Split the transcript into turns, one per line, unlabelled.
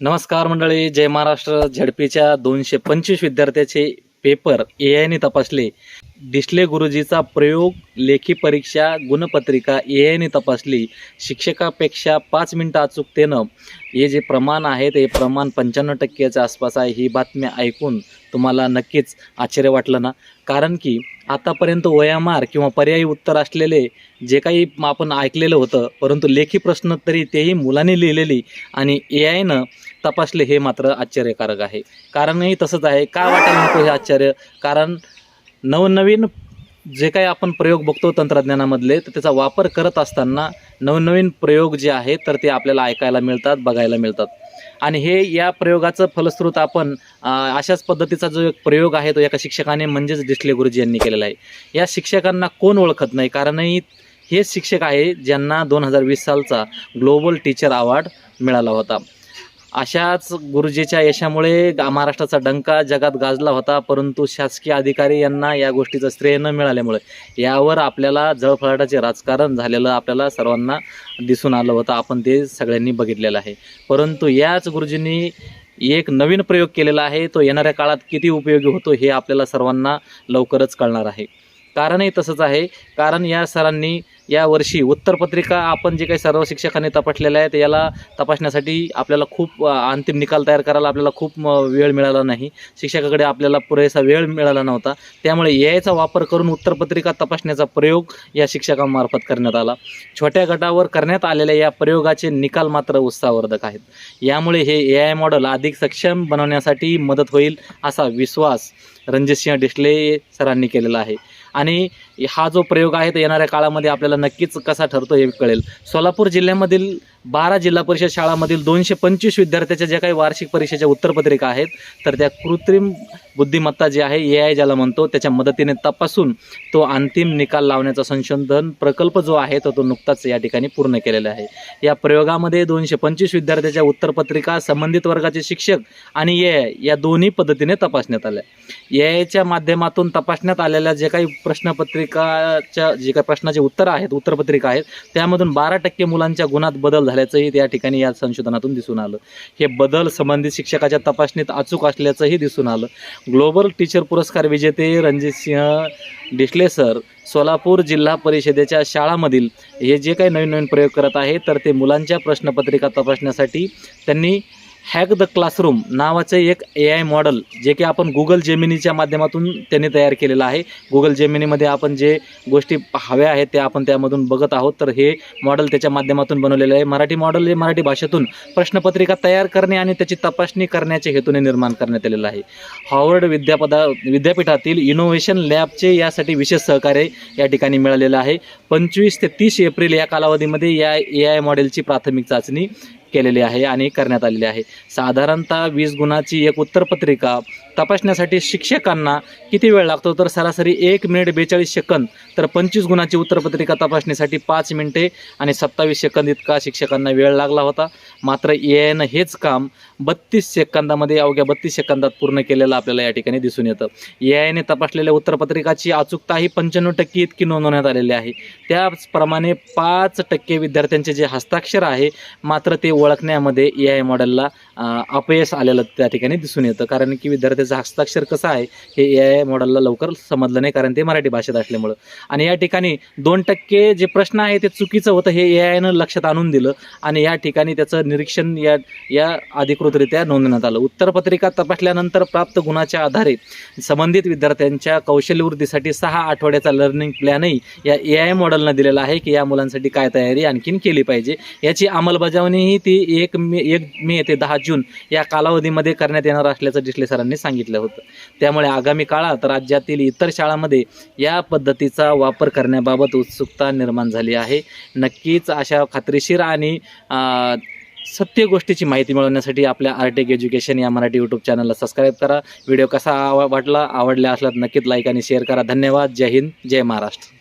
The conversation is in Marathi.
नमस्कार मंडळी जय महाराष्ट्र. झडपीच्या दोनशे पंचवीस विद्यार्थ्याचे पेपर ए आयने तपासले. डिस्ले गुरुजीचा प्रयोग लेखी परीक्षा गुणपत्रिका ए आयने तपासली. शिक्षकापेक्षा पाच मिनटं अचूकतेनं. हे जे प्रमाण आहे ते प्रमाण पंच्याण्णव टक्क्याच्या आसपास आहे ही बातमी ऐकून तुम्हाला नक्कीच आश्चर्य वाटलं ना? कारण की आतापर्यंत वयामार किंवा पर्यायी उत्तर असलेले जे काही आपण ऐकलेलं होतं परंतु लेखी प्रश्न तरी तेही मुलांनी लिहिलेली आणि ए आयनं तपासले हे मात्र आश्चर्यकारक आहे. कारणही तसंच आहे. का वाटायला नको हे आश्चर्य? कारण नवनवीन जे काही आपण प्रयोग बघतो तंत्रज्ञानामधले तर त्याचा वापर करत असताना नवनवीन प्रयोग जे आहेत तर ते आपल्याला ऐकायला मिळतात बघायला मिळतात. आणि हे या प्रयोगाचं फलस्रोत आपण अशाच पद्धतीचा जो एक प्रयोग आहे तो एका शिक्षकाने म्हणजेच डिस्ले गुरुजी यांनी केलेला आहे. या शिक्षकांना कोण ओळखत नाही? कारणही हे शिक्षक आहे ज्यांना दोन हजार वीस सालचा ग्लोबल टीचर अवॉर्ड मिळाला होता. अशाच गुरुजीच्या यशामुळे महाराष्ट्राचा डंका जगात गाजला होता परंतु शासकीय अधिकारी यांना या गोष्टीचं श्रेय न मिळाल्यामुळे यावर आपल्याला जळफळाटाचे राजकारण झालेलं आपल्याला सर्वांना दिसून आलं होतं. आपण ते सगळ्यांनी बघितलेलं आहे. परंतु याच गुरुजींनी एक नवीन प्रयोग केलेला आहे. तो येणाऱ्या काळात किती उपयोगी होतो हे आपल्याला सर्वांना लवकरच कळणार आहे. कारणही तसंच आहे. कारण या सरांनी या वर्षी उत्तरपत्रिका आपण जे काही सर्व शिक्षकांनी तपासलेल्या आहेत याला तपासण्यासाठी आपल्याला खूप अंतिम निकाल तयार करायला आपल्याला खूप म, वेळ मिळाला नाही. शिक्षकाकडे आपल्याला पुरेसा वेळ मिळाला नव्हता. त्यामुळे याचा वापर करून उत्तरपत्रिका तपासण्याचा प्रयोग या शिक्षकांमार्फत करण्यात आला. छोट्या गटावर करण्यात आलेल्या या प्रयोगाचे निकाल मात्र उत्साहवर्धक आहेत. यामुळे हे ए आय मॉडेल अधिक सक्षम बनवण्यासाठी मदत होईल असा विश्वास रणजितसिंह डिस्ले सरांनी केलेला आहे. आणि हा जो प्रयोग आहे तो येणाऱ्या काळामध्ये आपल्याला नक्कीच कसा ठरतो हे कळेल. सोलापूर जिल्ह्यामधील बारा जिल्हा परिषद शाळामधील दोनशे पंचवीस विद्यार्थ्याच्या ज्या काही वार्षिक परीक्षेच्या उत्तरपत्रिका आहेत तर त्या कृत्रिम बुद्धिमत्ता जी आहे ए आय ज्याला म्हणतो त्याच्या मदतीने तपासून तो अंतिम निकाल लावण्याचा संशोधन प्रकल्प जो आहे तो तो नुकताच या ठिकाणी पूर्ण केलेला आहे. या प्रयोगामध्ये दोनशे पंचवीस विद्यार्थ्याच्या उत्तरपत्रिका संबंधित वर्गाचे शिक्षक आणि ए आय या दोन्ही पद्धतीने तपासण्यात आल्या. ए आयच्या माध्यमातून तपासण्यात आलेल्या जे काही प्रश्नपत्रिकाच्या जे काही प्रश्नाचे उत्तर आहेत उत्तरपत्रिका आहेत त्यामधून बारा टक्के मुलांच्या गुणात बदल झाल्याचंही त्या ठिकाणी या संशोधनातून दिसून आलं. हे बदल संबंधित शिक्षकाच्या तपासणीत अचूक असल्याचंही दिसून आलं. ग्लोबल टीचर पुरस्कार विजेते रणजितसिंह डिसले सर सोलापूर जिल्हा परिषदेच्या शाळामधील हे जे काही नवीन नवीन प्रयोग करत आहे तर ते मुलांच्या प्रश्नपत्रिका तपासण्यासाठी त्यांनी हॅक द क्लासरूम नावाचे एक ए आय मॉडेल जे की आपण गुगल जेमिनीच्या माध्यमातून त्यांनी तयार केलेलं आहे. गुगल जेमिनीमध्ये आपण जे गोष्टी हव्या आहेत त्या आपण त्यामधून बघत आहोत. तर हे मॉडेल त्याच्या माध्यमातून बनवलेलं आहे. मराठी मॉडेल हे मराठी भाषेतून प्रश्नपत्रिका तयार करणे आणि त्याची तपासणी करण्याच्या हेतूने निर्माण करण्यात आलेलं आहे. हॉवर्ड विद्यापदा विद्यापीठातील इनोव्हेशन लॅबचे यासाठी विशेष सहकार्य या ठिकाणी मिळालेलं आहे. पंचवीस ते तीस एप्रिल या कालावधीमध्ये या ए आय मॉडेलची प्राथमिक चाचणी केलेली आहे आणि करण्यात आलेली आहे. साधारणतः वीस गुणाची एक उत्तरपत्रिका तपासण्यासाठी शिक्षकांना किती वेळ लागतो? तर सरासरी एक मिनिट बेचाळीस सेकंद. तर पंचवीस गुणाची उत्तरपत्रिका तपासणीसाठी पाच मिनिटे आणि सत्तावीस सेकंद इतका शिक्षकांना वेळ लागला होता. मात्र ए आयनं हेच काम बत्तीस सेकंदामध्ये अवघ्या बत्तीस सेकंदात पूर्ण केलेलं आपल्याला या ठिकाणी दिसून येतं. ए आयने तपासलेल्या उत्तरपत्रिकाची अचूकता ही पंच्याण्णव टक्के इतकी नोंदवण्यात आलेली आहे. त्याचप्रमाणे पाच टक्के विद्यार्थ्यांचे जे हस्ताक्षर आहे मात्र ते ओळखण्यामध्ये ए आय मॉडेलला अपयश आलेलं त्या ठिकाणी दिसून येतं. कारण की विद्यार्थ्याचं हस्ताक्षर कसं आहे हे ए आय मॉडेलला लवकर समजलं नाही कारण ते मराठी भाषेत असल्यामुळं. आणि या ठिकाणी दोन टक्के जे प्रश्न आहे ते चुकीचं होतं हे ए आयनं लक्षात आणून दिलं आणि या ठिकाणी त्याचं निरीक्षण या या अधिकृतरित्या नोंदवण्यात आलं. उत्तरपत्रिका तपासल्यानंतर प्राप्त गुणाच्या आधारे संबंधित विद्यार्थ्यांच्या कौशल्यवृद्धीसाठी सहा आठवड्याचा लर्निंग प्लॅनही या ए आय मॉडेलनं दिलेला आहे की या मुलांसाठी काय तयारी आणखीन केली पाहिजे. याची अंमलबजावणीही ती एक मे एक मे ते दहा जून या कालावधीमध्ये करण्यात येणार असल्याचं डिसले सरांनी सांगितलं होतं. त्यामुळे आगामी काळात राज्यातील इतर शाळांमध्ये या पद्धतीचा वापर करण्याबाबत उत्सुकता निर्माण झाली आहे. नक्कीच अशा खात्रीशीर आणि सत्य गोष्टीची माहिती मिळवण्यासाठी आपल्या आर्टेक एज्युकेशन या मराठी यूट्यूब चॅनलला सबस्क्राईब करा. व्हिडिओ कसा आवा वाटला आवडला असला नक्कीच लाईक आणि शेअर करा. धन्यवाद. जय हिंद. जय महाराष्ट्र.